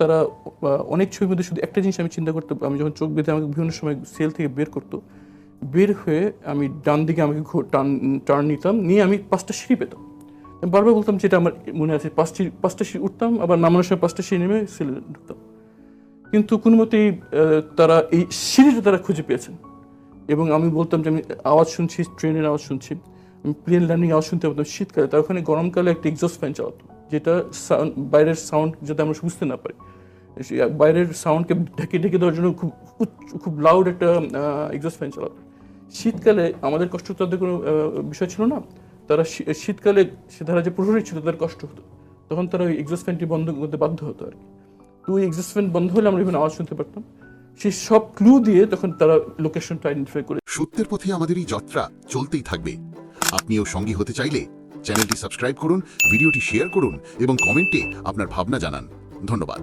তারা অনেক ছবির মধ্যে শুধু একটা জিনিস আমি চিন্তা করতে আমি যখন চোখ বেঁধে আমাকে বিভিন্ন সময় সেল থেকে বের করতো, বের হয়ে আমি ডান দিকে আমাকে টার্ন টার্ন নিতাম, নিয়ে আমি পাঁচটা সিঁড়ি পেতাম। বারবার বলতাম যেটা আমার মনে আছে, পাঁচটি পাঁচটা সিঁড়ি উঠতাম, আবার নামানোর সময় পাঁচটা সিঁড়ি নেমে সেলে ঢুকতাম। কিন্তু কোনো মতেই তারা এই সিঁড়িটা তারা খুঁজে পেয়েছেন। এবং আমি বলতাম যে আমি আওয়াজ শুনছি, ট্রেনের আওয়াজ শুনছি, আমি প্লেন ল্যান্ডিং আওয়াজ শুনতে পারতাম শীতকালে। তার ওখানে গরমকালে একটা এক্সস্ট ফ্যান চালাতো। যেটা sound- বাইরের সাউন্ড যাতে আমরা বুঝতে না পারি। বাইরের সাউন্ডকে ঢেকে ঢেকে দেওয়ার জন্য খুব উচ্চ- খুব লাউড একটা এক্সস্ট ফ্যান চালাতো। শীতকালে আমাদের কষ্ট তাদের কোনো বিষয় ছিল না। তারা শীতকালে সে তারা যে প্রহরী ছিল, তাদের কষ্ট হতো। তখন তারা ওই এক্সস্ট ফ্যানটি বন্ধ করতে বাধ্য হতো আর কি। তো ওই এক্সস্ট ফ্যান বন্ধ হলে আমরা এখানে আওয়াজ শুনতে পারতাম। সেই সব ক্লু দিয়ে তখন তারা লোকেশনটা আইডেন্টিফাই করে সত্যের পথে আমাদের এই যাত্রা চলতেই থাকবে। আপনিও সঙ্গী হতে চাইলে চ্যানেলটি সাবস্ক্রাইব করুন ভিডিওটি শেয়ার করুন এবং কমেন্টে আপনার ভাবনা জানান। ধন্যবাদ।